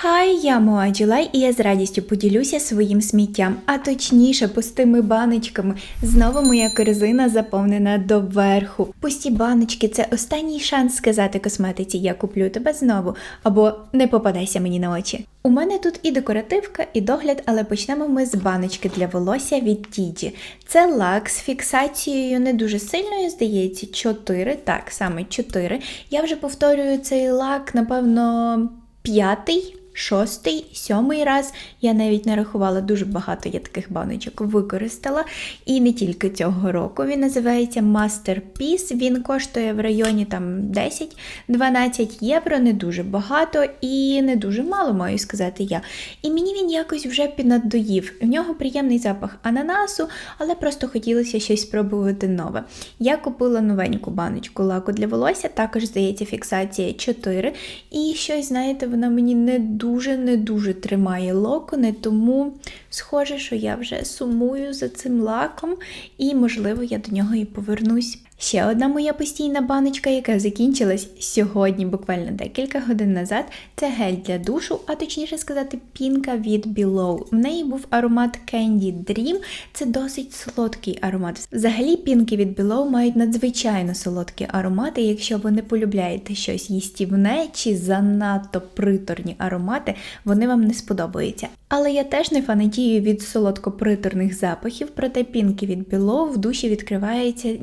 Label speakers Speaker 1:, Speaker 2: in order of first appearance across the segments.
Speaker 1: Хай, я Моа Джулай, і я з радістю поділюся своїм сміттям, а точніше пустими баночками. Знову моя корзина заповнена доверху. Пусті баночки це останній шанс сказати косметиці Я куплю тебе знову або не попадайся мені на очі. У мене тут і декоративка, і догляд, але почнемо ми з баночки для волосся від Тіджі. Це лак з фіксацією не дуже сильною, здається, 4, так, саме 4. Я вже повторюю цей лак, напевно, п'ятий. Шостий, сьомий раз я навіть не рахувала дуже багато я таких баночок використала. І не тільки цього року. Він називається Masterpiece. Він коштує в районі там 10-12 євро, не дуже багато і не дуже мало, маю сказати я. І мені він якось вже піднадоїв. В нього приємний запах ананасу, але просто хотілося щось спробувати нове. Я купила новеньку баночку лаку для волосся, також здається, фіксація 4. І щось, знаєте, вона мені не дуже не дуже тримає локони, тому схоже, що я вже сумую за цим лаком, і, можливо, я до нього і повернусь. Ще одна моя постійна баночка, яка закінчилась сьогодні, буквально декілька годин назад, це гель для душу, а точніше сказати, пінка від Below. В неї був аромат Candy Dream, це досить солодкий аромат. Взагалі, пінки від Below мають надзвичайно солодкі аромати. Якщо ви не полюбляєте щось їстівне чи занадто приторні аромати, вони вам не сподобаються. Але я теж не фанатію від солодко-приторних запахів, проте пінки від Below в душі відкриваються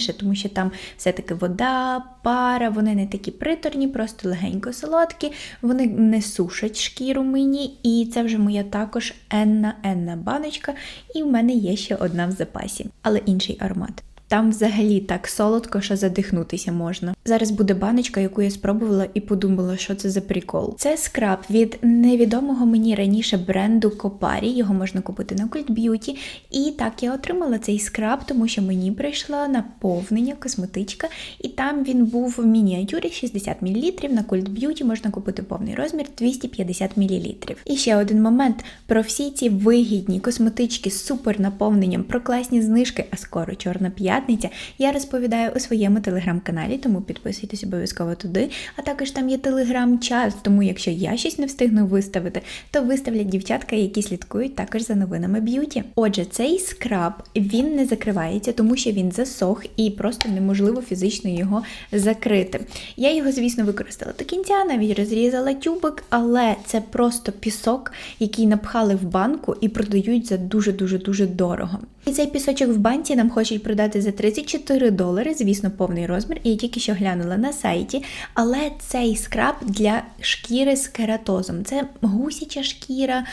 Speaker 1: ніжніше, тому що там все-таки вода, пара, вони не такі приторні, просто легенько солодкі, вони не сушать шкіру мені, і це вже моя також енна енна баночка, і в мене є ще одна в запасі, але інший аромат. Там взагалі так солодко, що задихнутися можна. Зараз буде баночка, яку я спробувала і подумала, що це за прикол. Це скраб від невідомого мені раніше бренду Копарі. Його можна купити на Cult Beauty. І так я отримала цей скраб, тому що мені прийшла наповнення косметичка, і там він був в мініатюрі 60 мл. На Cult Beauty можна купити повний розмір 250 мл. І ще один момент: про всі ці вигідні косметички з супер наповненням, про класні знижки, а скоро чорна п'ятниця я розповідаю у своєму телеграм-каналі, тому підписуйтесь обов'язково туди. А також там є телеграм-чат, тому якщо я щось не встигну виставити, то виставлять дівчатка, які слідкують також за новинами б'юті. Отже, цей скраб він не закривається, тому що він засох і просто неможливо фізично його закрити. Я його, звісно, використала до кінця, навіть розрізала тюбик, але це просто пісок, який напхали в банку і продають за дуже-дуже дуже дорого. І цей пісочок в банці нам хочуть продати за 34 долари, звісно, повний розмір. І я тільки що глянула на сайті. Але цей скраб для шкіри з кератозом. Це гусяча шкіра.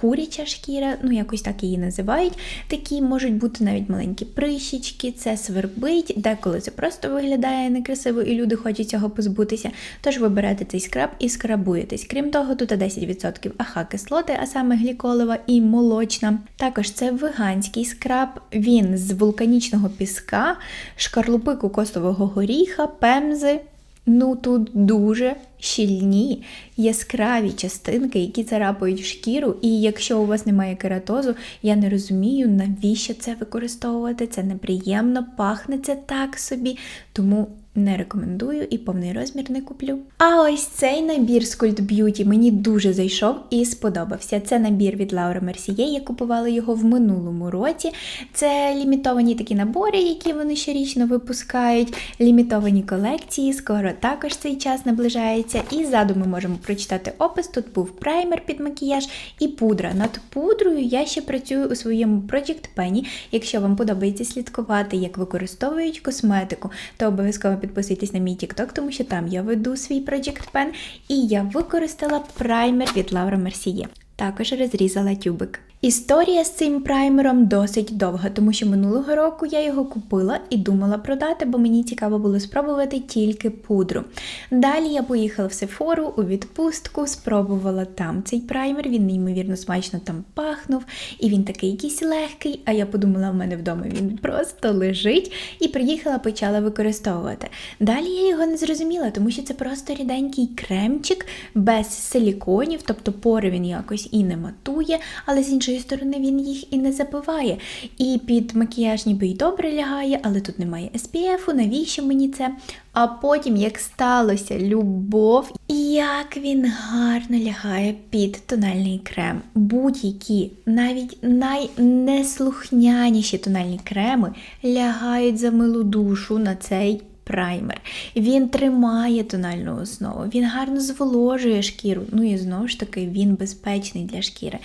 Speaker 1: Куряча шкіра, ну якось так її називають. Такі можуть бути навіть маленькі прищічки, це свербить, деколи це просто виглядає некрасиво, і люди хочуть цього позбутися. Тож ви берете цей скраб і скрабуєтесь. Крім того, тут 10% АХ-кислоти, а саме гліколова і молочна. Також це веганський скраб, він з вулканічного піска, шкарлупи кокосового горіха, пемзи. Ну тут дуже щільні яскраві частинки, які царапають шкіру. І якщо у вас немає кератозу, я не розумію, навіщо це використовувати. Це неприємно, пахне це так собі. Тому не рекомендую і повний розмір не куплю. А ось цей набір з Cult Beauty мені дуже зайшов і сподобався. Це набір від Laura Mercier, я купувала його в минулому році. Це лімітовані такі набори, які вони щорічно випускають. Лімітовані колекції. Скоро також цей час наближається. І ззаду ми можемо прочитати опис. Тут був праймер під макіяж і пудра. Над пудрою я ще працюю у своєму Project Penny. Якщо вам подобається слідкувати, як використовують косметику, то обов'язково підписуйтесь на мій TikTok, тому що там я веду свій Project Pen. І я використала праймер від Laura Mercier. Також розрізала тюбик. Історія з цим праймером досить довга, тому що минулого року я його купила і думала продати, бо мені цікаво було спробувати тільки пудру. Далі я поїхала в Сефору у відпустку, спробувала там цей праймер, він неймовірно смачно там пахнув, і він такий якийсь легкий. А я подумала, в мене вдома він просто лежить, і приїхала, почала використовувати. Далі я його не зрозуміла, тому що це просто ріденький кремчик без силіконів, тобто пори він якось і не матує, але з іншої іншої сторони він їх і не забиває. І під макіяж ніби й добре лягає, але тут немає SPF, навіщо мені це? А потім, як сталося любов, як він гарно лягає під тональний крем. Будь-які, навіть найнеслухняніші тональні креми лягають за милу душу на цей праймер. Він тримає тональну основу, він гарно зволожує шкіру. Ну і знову ж таки, він безпечний для шкіри.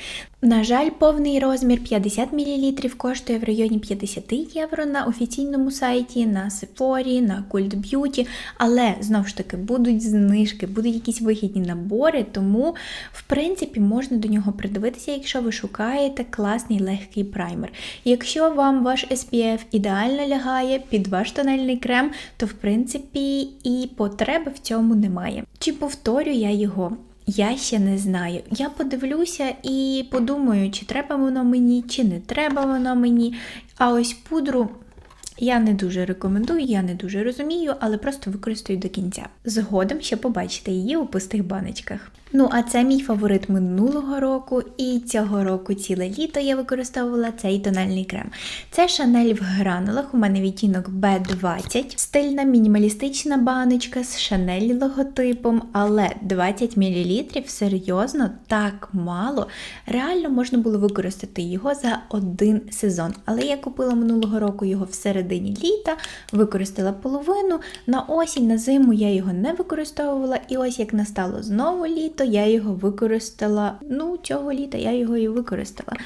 Speaker 1: На жаль, повний розмір 50 мл коштує в районі 50 євро на офіційному сайті, на Sephora, на Cult Beauty, але знову ж таки будуть знижки, будуть якісь вигідні набори, тому в принципі можна до нього придивитися, якщо ви шукаєте класний легкий праймер. Якщо вам ваш SPF ідеально лягає під ваш тональний крем, то в принципі і потреби в цьому немає. Чи повторю я його? Я ще не знаю. Я подивлюся і подумаю, чи треба воно мені, чи не треба воно мені. А ось пудру я не дуже рекомендую, я не дуже розумію, але просто використаю до кінця. Згодом ще побачите її у пустих баночках. Ну, а це мій фаворит минулого року, і цього року ціле літо я використовувала цей тональний крем. Це Шанель в гранулах, у мене відтінок B20, стильна мінімалістична баночка з Шанель логотипом, але 20 мл серйозно так мало. Реально можна було використати його за один сезон. Але я купила минулого року його всередині літа, використала половину. На осінь, на зиму я його не використовувала, і ось як настало знову літо літо я його використала. Ну, цього літа я його і використала.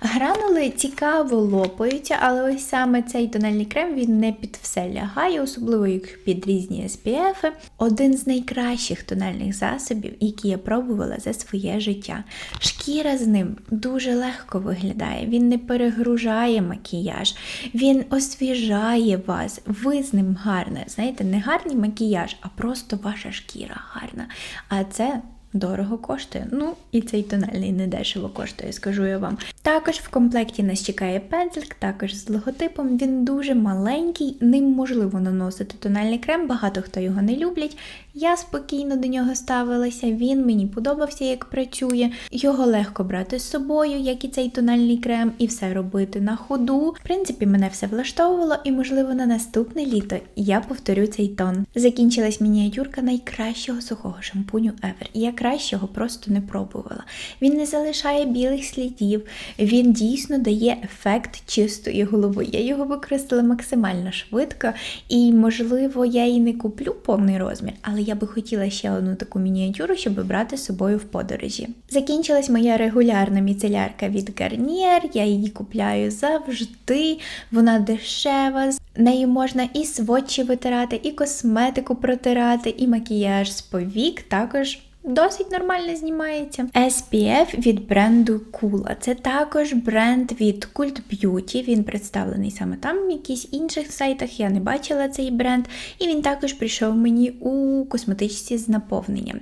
Speaker 1: Гранули цікаво лопаються, але ось саме цей тональний крем він не під все лягає, особливо як під різні SPF. Один з найкращих тональних засобів, які я пробувала за своє життя. Шкіра з ним дуже легко виглядає, він не перегружає макіяж, він освіжає вас, ви з ним гарне. Знаєте, не гарний макіяж, а просто ваша шкіра гарна. А це дорого коштує. Ну, і цей тональний недешево коштує, скажу я вам. Також в комплекті нас чекає пензлик, також з логотипом. Він дуже маленький, ним можливо наносити тональний крем, багато хто його не люблять. Я спокійно до нього ставилася, він мені подобався, як працює. Його легко брати з собою, як і цей тональний крем, і все робити на ходу. В принципі, мене все влаштовувало, і, можливо, на наступне літо я повторю цей тон. Закінчилась мініатюрка найкращого сухого шампуню ever. Кращого просто не пробувала. Він не залишає білих слідів, він дійсно дає ефект чистої голови. Я його використала максимально швидко, і, можливо, я і не куплю повний розмір, але я би хотіла ще одну таку мініатюру, щоб брати з собою в подорожі. Закінчилась моя регулярна міцелярка від Garnier, я її купляю завжди, вона дешева. Нею можна і сводчі витирати, і косметику протирати, і макіяж з повік також Досить нормально знімається. SPF від бренду Kula. Це також бренд від Cult Beauty. Він представлений саме там, в якихось інших сайтах. Я не бачила цей бренд, і він також прийшов мені у косметичці з наповненням.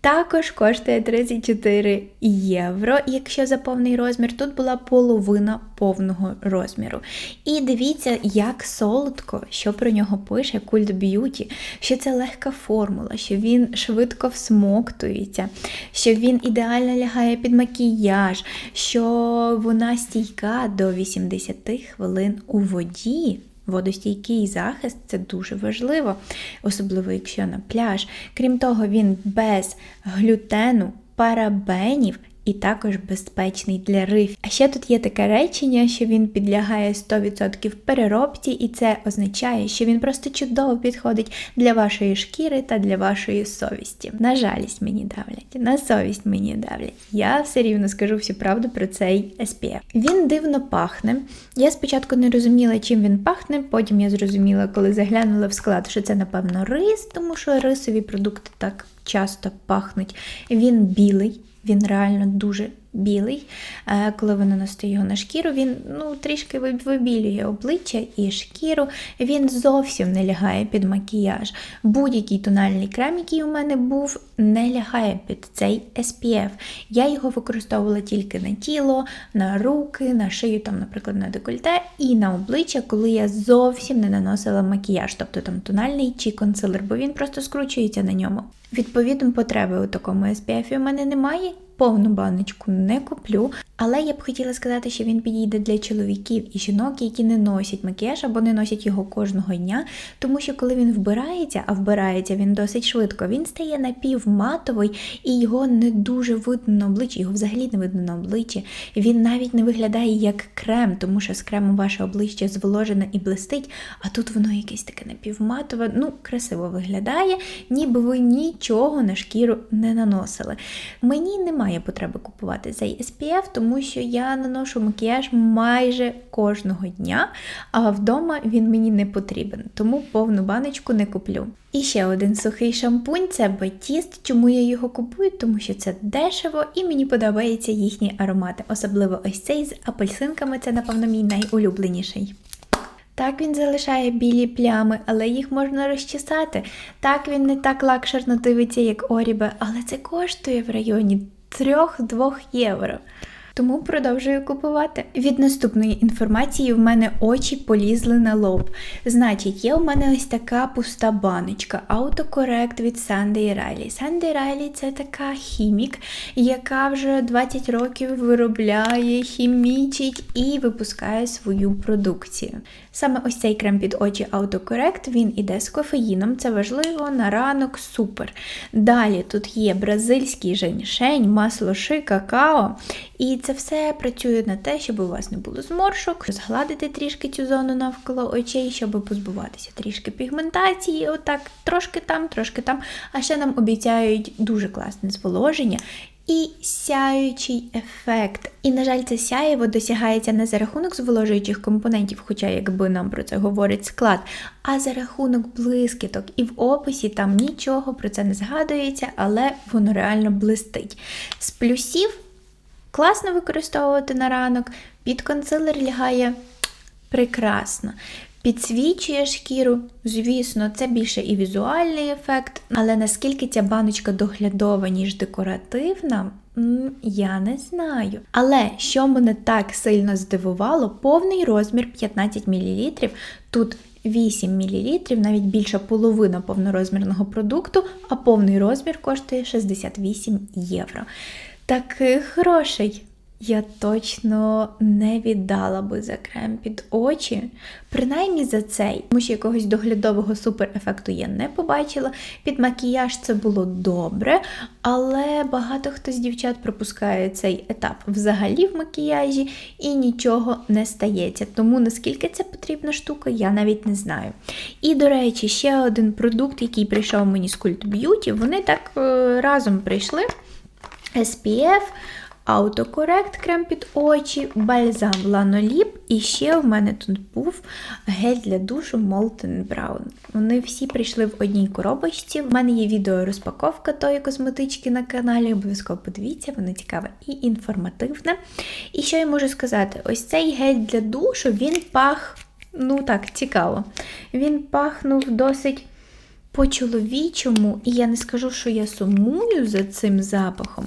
Speaker 1: Також коштує 34 євро, якщо за повний розмір. Тут була половина повного розміру. І дивіться, як солодко, що про нього пише Cult Beauty, що це легка формула, що він швидко всмоктується, що він ідеально лягає під макіяж, що вона стійка до 80 хвилин у воді. Водостійкий захист це дуже важливо, особливо якщо на пляж. Крім того, він без глютену, парабенів і також безпечний для риф. А ще тут є таке речення, що він підлягає 100% переробці, і це означає, що він просто чудово підходить для вашої шкіри та для вашої совісті. На жалість мені давлять, на совість мені давлять. Я все рівно скажу всю правду про цей SPF. Він дивно пахне. Я спочатку не розуміла, чим він пахне, потім я зрозуміла, коли заглянула в склад, що це, напевно, рис, тому що рисові продукти так часто пахнуть. Він білий. Він реально дуже білий. Е, коли ви наносите його на шкіру, він ну, трішки вибілює обличчя і шкіру. Він зовсім не лягає під макіяж. Будь-який тональний крем, який у мене був, не лягає під цей SPF. Я його використовувала тільки на тіло, на руки, на шию, там, наприклад, на декольте і на обличчя, коли я зовсім не наносила макіяж, тобто там тональний чи консилер, бо він просто скручується на ньому. Відповідно, потреби у такому SPF у мене немає. Повну баночку не куплю. Але я б хотіла сказати, що він підійде для чоловіків і жінок, які не носять макіяж або не носять його кожного дня. Тому що коли він вбирається, а вбирається він досить швидко, він стає напівматовий і його не дуже видно на обличчі, його взагалі не видно на обличчі. Він навіть не виглядає як крем, тому що з кремом ваше обличчя зволожене і блистить, а тут воно якесь таке напівматове, ну, красиво виглядає, ніби ви нічого на шкіру не наносили. Мені немає потреби купувати цей SPF, тому що я наношу макіяж майже кожного дня, а вдома він мені не потрібен, тому повну баночку не куплю. І ще один сухий шампунь це Батіст. Чому я його купую? Тому що це дешево і мені подобаються їхні аромати. Особливо ось цей з апельсинками, це, напевно, мій найулюбленіший. Так він залишає білі плями, але їх можна розчесати. Так він не так лакшерно дивиться, як Орібе, але це коштує в районі 3-2 євро. Тому продовжую купувати. Від наступної інформації в мене очі полізли на лоб. Значить, є у мене ось така пуста баночка, автокорект від Sandy Riley. Sandy Riley – це така хімік, яка вже 20 років виробляє, хімічить і випускає свою продукцію. Саме ось цей крем під очі автокорект, він іде з кофеїном, це важливо, на ранок супер. Далі тут є бразильський женьшень, масло ши, какао. І це все працює на те, щоб у вас не було зморшок, згладити трішки цю зону навколо очей, щоб позбуватися трішки пігментації, отак, трошки там, трошки там. А ще нам обіцяють дуже класне зволоження. І сяючий ефект. І, на жаль, це сяєво досягається не за рахунок зволожуючих компонентів, хоча якби нам про це говорить склад, а за рахунок блискіток. І в описі там нічого про це не згадується, але воно реально блистить. З плюсів класно використовувати на ранок, під консилер лягає прекрасно. Підсвічує шкіру, звісно, це більше і візуальний ефект, але наскільки ця баночка доглядова, ніж декоративна, я не знаю. Але що мене так сильно здивувало, повний розмір 15 мл, тут 8 мл, навіть більша половина повнорозмірного продукту, а повний розмір коштує 68 євро. Таких грошей я точно не віддала би за крем під очі, принаймні за цей, тому що якогось доглядового суперефекту я не побачила. Під макіяж це було добре, але багато хто з дівчат пропускає цей етап взагалі в макіяжі і нічого не стається. Тому наскільки це потрібна штука, я навіть не знаю. І, до речі, ще один продукт, який прийшов мені з Cult Beauty, вони так е, разом прийшли. SPF, Автокорект крем під очі, бальзам Ланоліп. І ще в мене тут був гель для душу Molten Brown. Вони всі прийшли в одній коробочці. В мене є відео розпаковка тої косметички на каналі. Обов'язково подивіться, воно цікаве і інформативне. І що я можу сказати? Ось цей гель для душу він пах, ну так, цікаво. Він пахнув досить по-чоловічому, і я не скажу, що я сумую за цим запахом,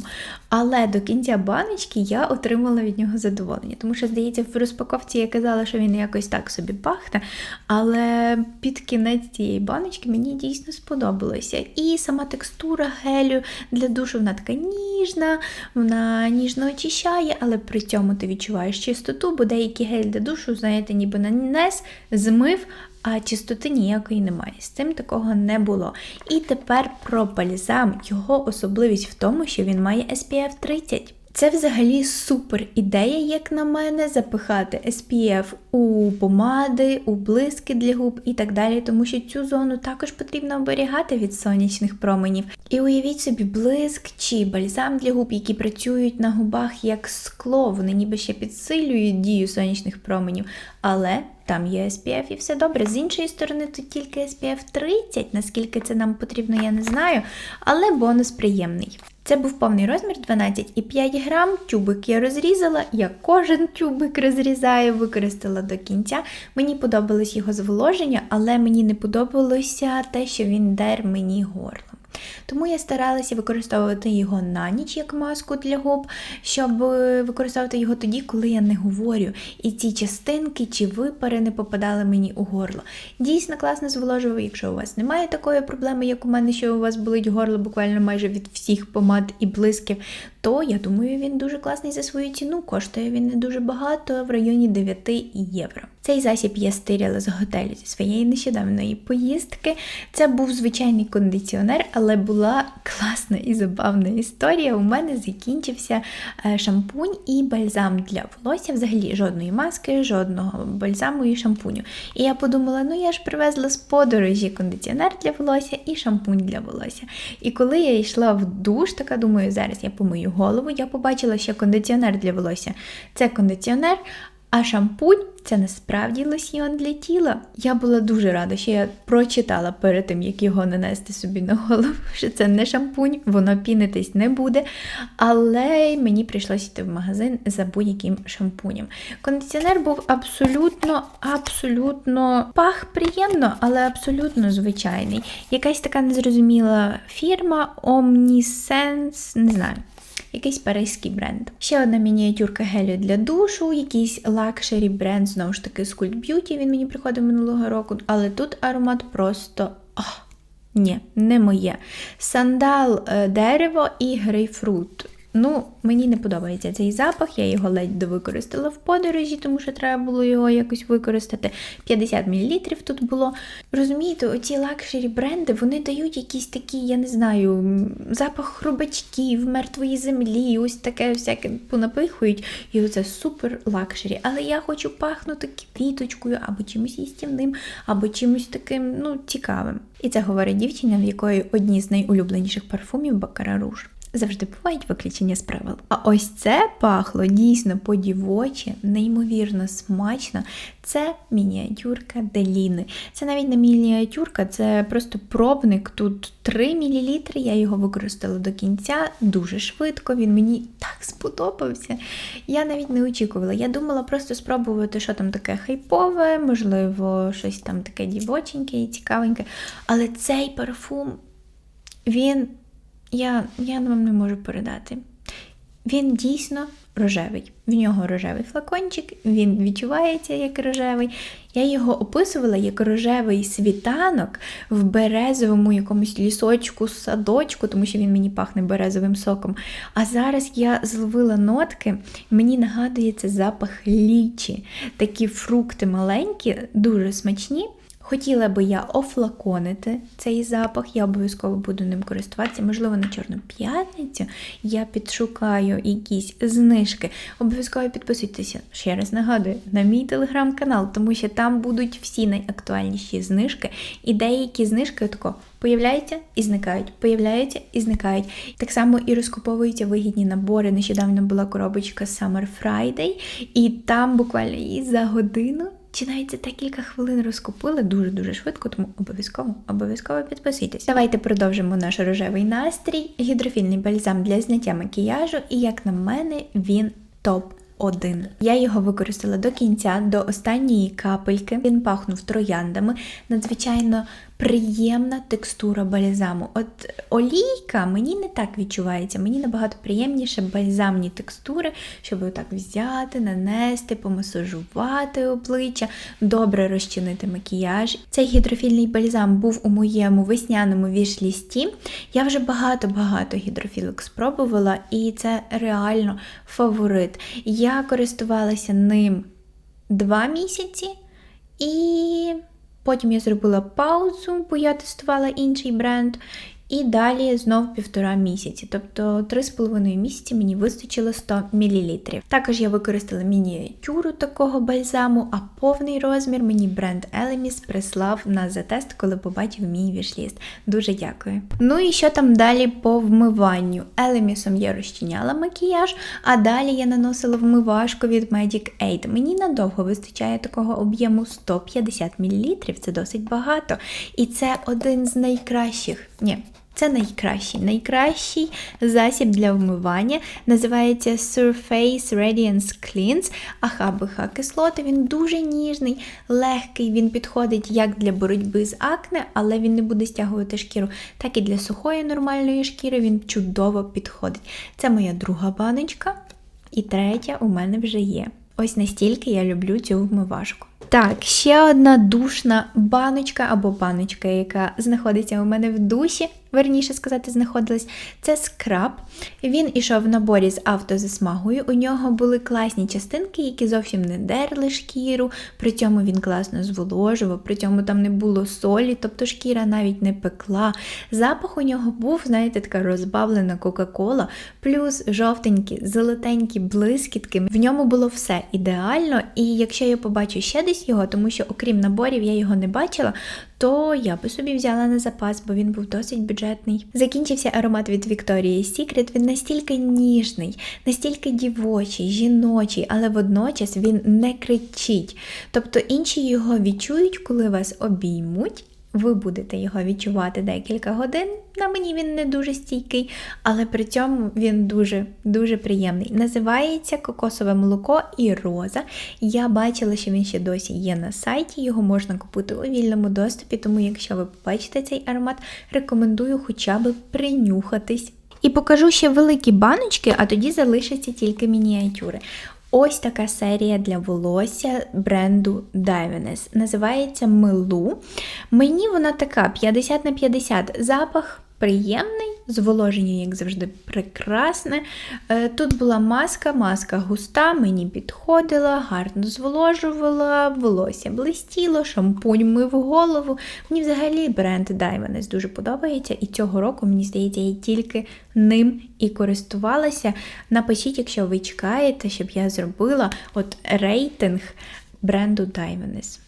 Speaker 1: але до кінця баночки я отримала від нього задоволення. Тому що, здається, в розпаковці я казала, що він якось так собі пахне, але під кінець цієї баночки мені дійсно сподобалося. І сама текстура гелю для душу вона така ніжна, вона ніжно очищає, але при цьому ти відчуваєш чистоту, бо деякі гель для душу, знаєте, ніби нанес, змив. А чистоти ніякої немає. З цим такого не було. І тепер про бальзам. Його особливість в тому, що він має SPF 30. Це взагалі супер ідея, як на мене, запихати SPF у помади, у блиски для губ і так далі, тому що цю зону також потрібно оберігати від сонячних променів. І уявіть собі, блиск чи бальзам для губ, які працюють на губах як скло, вони ніби ще підсилюють дію сонячних променів, але там є SPF і все добре. З іншої сторони, тут тільки SPF 30, наскільки це нам потрібно, я не знаю, але бонус приємний. Це був повний розмір 12,5 грам. Тюбик я розрізала, я кожен тюбик розрізаю, використала до кінця. Мені подобалось його зволоження, але мені не подобалося те, що він дер мені горлом. Тому я старалася використовувати його на ніч як маску для губ, щоб е, використовувати його тоді, коли я не говорю. І ці частинки чи випари не попадали мені у горло. Дійсно класно зволожував, якщо у вас немає такої проблеми, як у мене, що у вас болить горло буквально майже від всіх помад і блисків, то я думаю, він дуже класний за свою ціну. Коштує він не дуже багато, в районі 9 євро. Цей засіб я стиряла з готелю зі своєї нещодавної поїздки. Це був звичайний кондиціонер, але була класна і забавна історія. У мене закінчився е, шампунь і бальзам для волосся. Взагалі жодної маски, жодного бальзаму і шампуню. І я подумала: ну я ж привезла з подорожі кондиціонер для волосся і шампунь для волосся. І коли я йшла в душ, така думаю, зараз я помию голову, я побачила ще кондиціонер для волосся. Це кондиціонер. А шампунь це насправді лосьйон для тіла. Я була дуже рада, що я прочитала перед тим, як його нанести собі на голову, що це не шампунь, воно пінитись не буде. Але мені прийшлося йти в магазин за будь-яким шампунем. Кондиціонер був абсолютно, абсолютно пах приємно, але абсолютно звичайний. Якась така незрозуміла фірма Omnisense, не знаю. Якийсь паризький бренд. Ще одна мініатюрка гелю для душу, якийсь лакшері бренд, знову ж таки, з Cult Beauty, він мені приходив минулого року, але тут аромат просто. Ох, ні, не моє. Сандал, е, дерево і грейпфрут. Ну, мені не подобається цей запах, я його ледь довикористала в подорожі, тому що треба було його якось використати. 50 мл тут було. Розумієте, оці лакшері бренди вони дають якісь такі, я не знаю, запах хробачків, мертвої землі, ось таке всяке понапихують. І оце супер лакшері. Але я хочу пахнути квіточкою або чимось їстівним, або чимось таким ну, цікавим. І це говорить дівчина, в якої одні з найулюбленіших парфумів Бакара Руж. Завжди бувають виключення з правил. А ось це пахло дійсно по-дівочі, неймовірно смачно. Це мініатюрка Деліни. Це навіть не мініатюрка, це просто пробник. Тут 3 мл. Я його використала до кінця дуже швидко. Він мені так сподобався. Я навіть не очікувала. Я думала просто спробувати, що там таке хайпове, можливо, щось там таке дівоченьке і цікавеньке. Але цей парфум, він. Я, я вам не можу передати. Він дійсно рожевий. В нього рожевий флакончик, він відчувається як рожевий. Я його описувала як рожевий світанок в березовому якомусь лісочку, садочку, тому що він мені пахне березовим соком. А зараз я зловила нотки, мені нагадує це запах лічі. Такі фрукти маленькі, дуже смачні. Хотіла би я офлаконити цей запах, я обов'язково буду ним користуватися. Можливо, на Чорну п'ятницю я підшукаю якісь знижки. Обов'язково підписуйтеся, ще раз нагадую, на мій телеграм-канал, тому що там будуть всі найактуальніші знижки. І деякі знижки тако появляються і зникають, появляються і зникають. Так само і розкуповуються вигідні набори. Нещодавно була коробочка Summer Friday, і там буквально і за годину. Чи навіть за декілька хвилин розкупили дуже-дуже швидко, тому обов'язково обов'язково підписуйтесь. Давайте продовжимо наш рожевий настрій. Гідрофільний бальзам для зняття макіяжу, і як на мене, він топ. Один. Я його використала до кінця, до останньої капельки. Він пахнув трояндами. Надзвичайно приємна текстура бальзаму. От олійка мені не так відчувається, мені набагато приємніше бальзамні текстури, щоб отак взяти, нанести, помасажувати обличчя, добре розчинити макіяж. Цей гідрофільний бальзам був у моєму весняному вішлісті. Я вже багато-багато гідрофілок спробувала, і це реально фаворит. Я користувалася ним два місяці і. Потім я зробила паузу, бо я тестувала інший бренд. І далі знов півтора місяці, тобто 3,5 місяці мені вистачило 100 мл. Також я використала мініатюру такого бальзаму, а повний розмір мені бренд Elemis прислав на затест, коли побачив мій вішліст. Дуже дякую. Ну і що там далі по вмиванню? Елемісом я розчиняла макіяж, а далі я наносила вмивашку від Magic 8. Мені надовго вистачає такого об'єму 150 мл, це досить багато. І це один з найкращих. Ні. Це найкращий, найкращий засіб для вмивання. Називається Surface Radiance Cleanse АХ-БХ кислоти. Він дуже ніжний, легкий. Він підходить як для боротьби з акне, але він не буде стягувати шкіру, так і для сухої нормальної шкіри він чудово підходить. Це моя друга баночка, і третя у мене вже є. Ось настільки я люблю цю вмивашку. Так, ще одна душна баночка або баночка, яка знаходиться у мене в душі, верніше сказати, знаходилась. Це скраб. Він ішов в наборі з автозасмагою. У нього були класні частинки, які зовсім не дерли шкіру. При цьому він класно зволожував, при цьому там не було солі, тобто шкіра навіть не пекла. Запах у нього був, знаєте, така розбавлена Кока-Кола, плюс жовтенькі, золотенькі блискітки. В ньому було все ідеально. І якщо я побачу ще десь його, тому що окрім наборів я його не бачила, то я би собі взяла на запас, бо він був досить бюджетний. Закінчився аромат від Вікторії Сікрет. Він настільки ніжний, настільки дівочий, жіночий, але водночас він не кричить. Тобто інші його відчують, коли вас обіймуть. Ви будете його відчувати декілька годин. На мені він не дуже стійкий, але при цьому він дуже дуже приємний. Називається кокосове молоко і роза. Я бачила, що він ще досі є на сайті. Його можна купити у вільному доступі, тому якщо ви побачите цей аромат, рекомендую хоча б принюхатись. І покажу ще великі баночки, а тоді залишаться тільки мініатюри. Ось така серія для волосся бренду Diviness. Називається Милу. Мені вона така 50 на 50 запах. Приємний, зволоження, як завжди, прекрасне. Е, Тут була маска, маска густа, мені підходила, гарно зволожувала, волосся блистіло, шампунь мив голову. Мені взагалі бренд Diviness дуже подобається, і цього року, мені здається, я тільки ним і користувалася. Напишіть, якщо ви чекаєте, щоб я зробила от рейтинг бренду Diviness.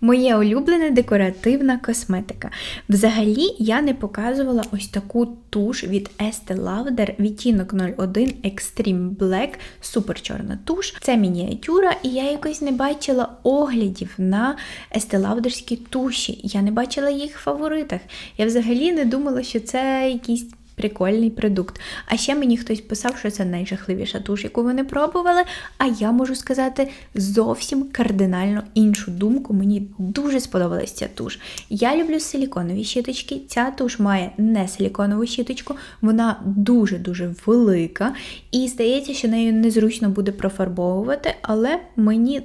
Speaker 1: Моє улюблене декоративна косметика. Взагалі, я не показувала ось таку туш від Estee Lauder відтінок 01 Extreme Black, супер чорна туш. Це мініатюра, і я якось не бачила оглядів на Estee Lauderські туші. Я не бачила їх в фаворитах. Я взагалі не думала, що це якісь прикольний продукт. А ще мені хтось писав, що це найжахливіша туш, яку вони пробували. А я можу сказати зовсім кардинально іншу думку. Мені дуже сподобалась ця туш. Я люблю силіконові щіточки. Ця туш має не силіконову щіточку, вона дуже-дуже велика. І здається, що нею незручно буде профарбовувати, але мені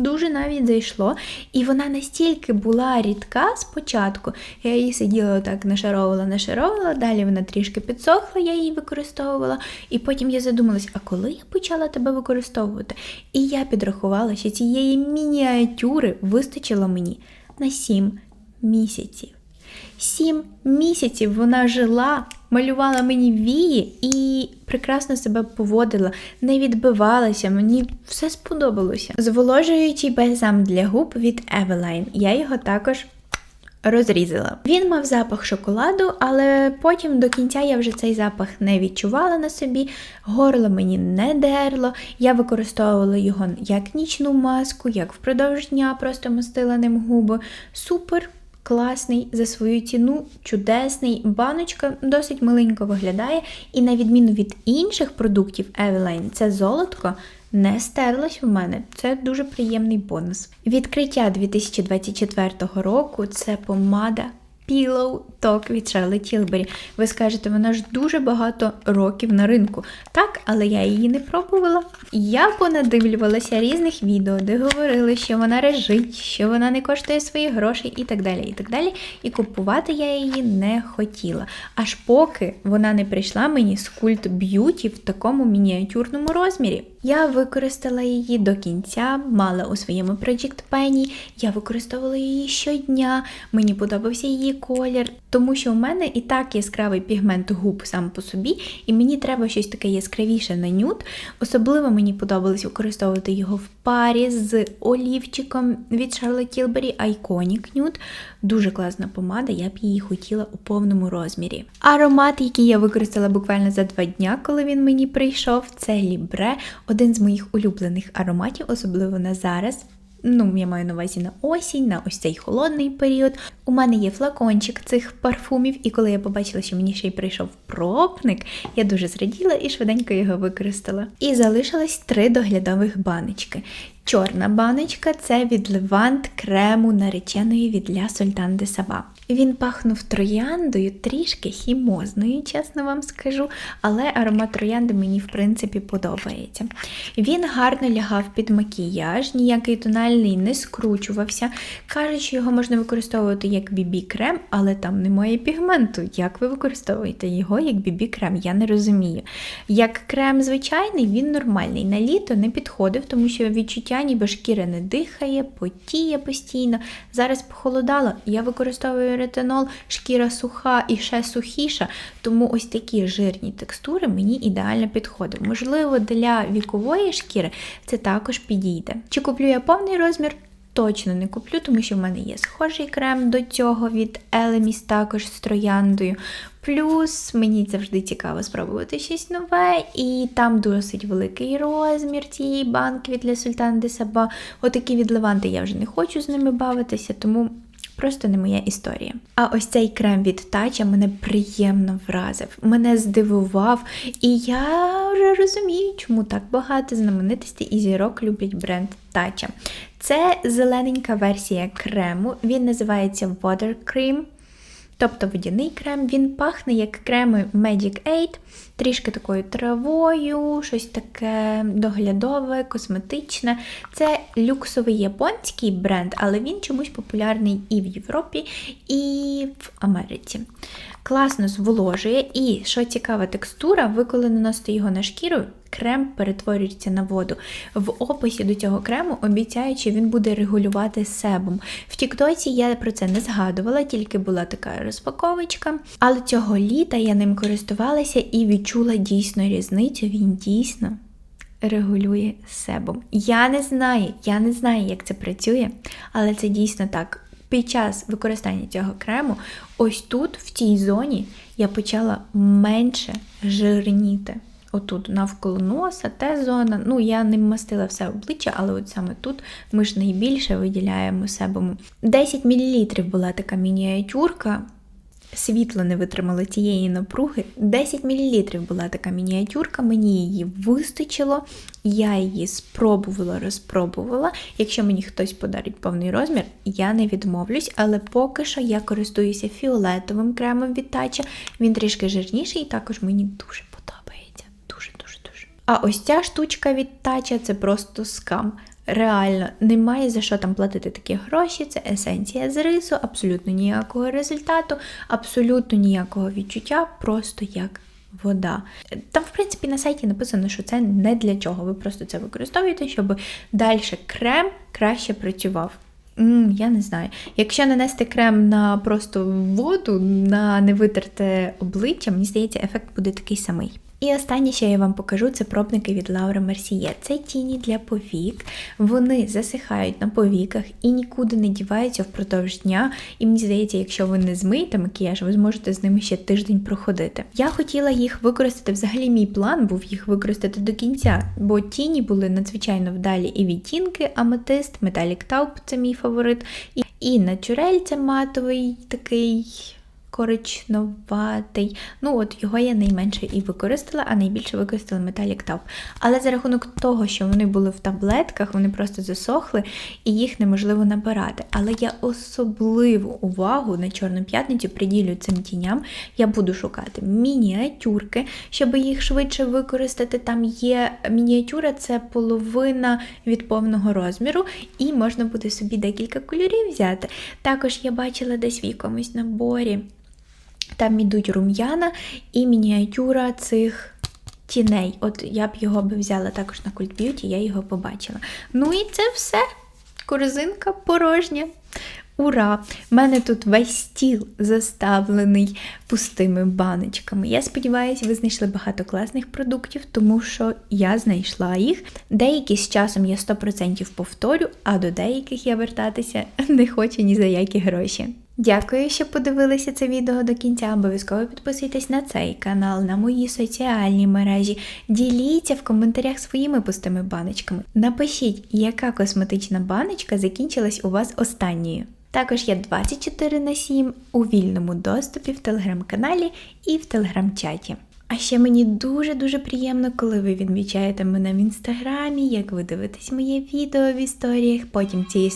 Speaker 1: дуже навіть зайшло. І вона настільки була рідка спочатку, я її сиділа отак, нашаровувала, нашаровувала, далі вона трішки підсохла, я її використовувала. І потім я задумалась, а коли я почала тебе використовувати? І я підрахувала, що цієї мініатюри вистачило мені на 7 місяців. Сім місяців вона жила, малювала мені вії і прекрасно себе поводила, не відбивалася, мені все сподобалося. Зволожуючий бальзам для губ від Eveline. Я його також розрізала. Він мав запах шоколаду, але потім до кінця я вже цей запах не відчувала на собі, горло мені не дерло. Я використовувала його як нічну маску, як впродовж дня, просто мастила ним губи. Супер! Класний за свою ціну, чудесний. Баночка досить миленько виглядає, і на відміну від інших продуктів Eveline, це золотко не стерлось у мене. Це дуже приємний бонус. Відкриття 2024 року це помада Pillow Talk від Charlotte Tilbury. Ви скажете, вона ж дуже багато років на ринку. Так, але я її не пробувала. Я понадивлювалася різних відео, де говорили, що вона режить, що вона не коштує свої гроші і так далі. І так далі. І купувати я її не хотіла. Аж поки вона не прийшла мені з культ б'юті в такому мініатюрному розмірі. Я використала її до кінця, мала у своєму Project Penny, я використовувала її щодня, мені подобався її колір, тому що у мене і так яскравий пігмент губ сам по собі, і мені треба щось таке яскравіше на нюд. Особливо мені подобалось використовувати його в парі з олівчиком від Charlotte Tilbury Iconic Nude. Дуже класна помада, я б її хотіла у повному розмірі. Аромат, який я використала буквально за два дня, коли він мені прийшов, це Libre, один з моїх улюблених ароматів, особливо на зараз. Ну, я маю на увазі на осінь, на ось цей холодний період. У мене є флакончик цих парфумів, і коли я побачила, що мені ще й прийшов пробник, я дуже зраділа і швиденько його використала. І залишилось три доглядових баночки. Чорна баночка це від Левант крему нареченої від Ля Сольтан де Саба. Він пахнув трояндою, трішки хімозною, чесно вам скажу, але аромат троянди мені в принципі подобається. Він гарно лягав під макіяж, ніякий тональний не скручувався. Кажуть, що його можна використовувати як бібі-крем, але там немає пігменту. Як ви використовуєте його як бібі-крем? Я не розумію. Як крем звичайний, він нормальний. На літо не підходив, тому що відчуття ніби шкіра не дихає, потіє постійно. Зараз похолодало, я використовую ретинол, шкіра суха і ще сухіша, тому ось такі жирні текстури мені ідеально підходять. Можливо, для вікової шкіри це також підійде. Чи куплю я повний розмір? Точно не куплю, тому що в мене є схожий крем до цього від Elemis, також з трояндою. Плюс мені завжди цікаво спробувати щось нове, і там досить великий розмір цієї банки від La Sultana de Saba. Отакі від Леванти я вже не хочу з ними бавитися, тому просто не моя історія. А ось цей крем від Тача мене приємно вразив, мене здивував, і я вже розумію, чому так багато знаменитостей і зірок люблять бренд Тача. Це зелененька версія крему, він називається Water Cream. Тобто водяний крем, він пахне як креми Magic 8, трішки такою травою, щось таке доглядове, косметичне. Це люксовий японський бренд, але він чомусь популярний і в Європі, і в Америці. Класно зволожує, і що цікава текстура, ви коли наносите його на шкіру, крем перетворюється на воду. В описі до цього крему обіцяють, що він буде регулювати себум. В Тіктоці я про це не згадувала, тільки була така розпаковочка. Але цього літа я ним користувалася і відчула дійсно різницю. Він дійсно. Регулює себум. Я не знаю, я не знаю, як це працює, але це дійсно так. Під час використання цього крему, ось тут, в цій зоні, я почала менше жирніти. Отут, навколо носа, те зона. Ну, я не мастила все обличчя, але от саме тут ми ж найбільше виділяємо себому. 10 мл була така мініатюрка. Світло не витримало цієї напруги. 10 мл була така мініатюрка, мені її вистачило. Я її спробувала, розпробувала. Якщо мені хтось подарить повний розмір, я не відмовлюсь, але поки що я користуюся фіолетовим кремом від Тача. Він трішки жирніший і також мені дуже подобається. Дуже-дуже дуже. А ось ця штучка від Тача це просто скам. Реально, немає за що там платити такі гроші, це есенція з рису, абсолютно ніякого результату, абсолютно ніякого відчуття, просто як вода. Там, в принципі, на сайті написано, що це не для чого. Ви просто це використовуєте, щоб далі крем краще працював. М, я не знаю. Якщо нанести крем на просто воду, на невитерте обличчя, мені здається, ефект буде такий самий. І останнє, що я вам покажу, це пробники від Laura Mercier. Це тіні для повік. Вони засихають на повіках і нікуди не діваються впродовж дня. І мені здається, якщо ви не змиєте макіяж, ви зможете з ними ще тиждень проходити. Я хотіла їх використати. Взагалі, мій план був їх використати до кінця, бо тіні були надзвичайно вдалі і відтінки, аметист, Metallic Taupe – це мій фаворит. І, і натюрель це матовий такий коричнуватий. Ну, от його я найменше і використала, а найбільше використала Metallic Taupe. Але за рахунок того, що вони були в таблетках, вони просто засохли і їх неможливо набирати. Але я особливу увагу на Чорну п'ятницю приділю цим тіням. Я буду шукати мініатюрки, щоб їх швидше використати. Там є мініатюра, це половина від повного розміру, і можна буде собі декілька кольорів взяти. Також я бачила десь в якомусь наборі. Там ідуть рум'яна і мініатюра цих тіней. От я б його би взяла також на Cult Beauty, я його побачила. Ну і це все. Корзинка порожня. Ура! У мене тут весь стіл заставлений пустими баночками. Я сподіваюся, ви знайшли багато класних продуктів, тому що я знайшла їх. Деякі з часом я 100% повторю, а до деяких я вертатися не хочу ні за які гроші. Дякую, що подивилися це відео до кінця. Обов'язково підписуйтесь на цей канал, на мої соціальні мережі. Діліться в коментарях своїми пустими баночками. Напишіть, яка косметична баночка закінчилась у вас останньою. Також я 24 на 7 у вільному доступі в телеграм-каналі і в телеграм-чаті. А ще мені дуже-дуже приємно, коли ви відмічаєте мене в інстаграмі, як ви дивитесь моє відео в історіях, потім ці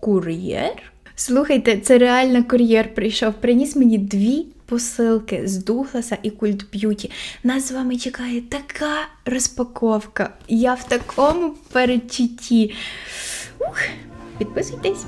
Speaker 1: Кур'єр? Слухайте, це реально кур'єр прийшов. Приніс мені дві посилки з Дугласа і Культ Б'юті. Нас з вами чекає така розпаковка. Я в такому перечутті. Ух, підписуйтесь.